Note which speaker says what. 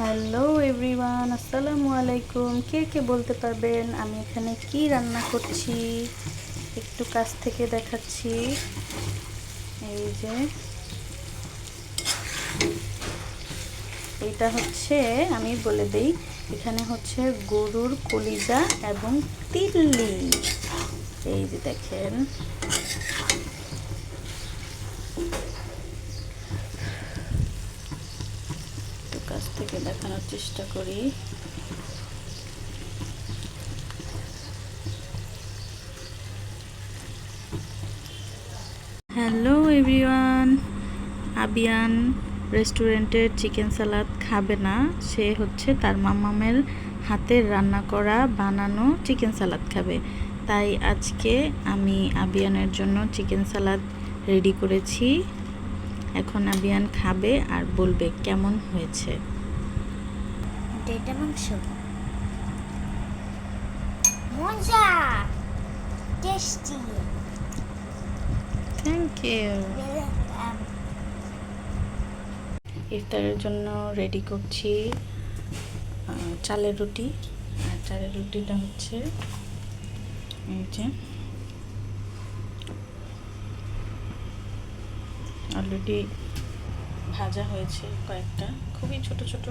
Speaker 1: Hello everyone, আসসালামু আলাইকুম। কে কে বলতে পারবেন? আমি এখানে কি রান্না করছি? একটু কাছ থেকে দেখাচ্ছি। এই যে, এটা হচ্ছে, আমি বলে দেই, এখানে হচ্ছে গরুর কলিজা এবং তিল্লি। এই যে দেখেন একটু কাছ থেকে দেখানোর চেষ্টা করি। হ্যালো এভরিওয়ান আবিয়ান রেস্টুরেন্টের চিকেন সালাদ খাবে না। সে হচ্ছে তার মামামের হাতের রান্না করা বানানো চিকেন সালাদ খাবে। তাই আজকে আমি আবিয়ানের জন্য চিকেন সালাদ রেডি করেছি। এখন আবিয়ান খাবে আর বলবে কেমন হয়েছে।
Speaker 2: এটা মাংস। মজা! টেস্টি।
Speaker 1: থ্যাংক ইউ ইফতারের জন্য রেডি করছি চালের রুটি। আর চালের রুটিটা হচ্ছে এই যে অলরেডি ভাজা হয়েছে কয়েকটা। খুবই ছোট ছোট।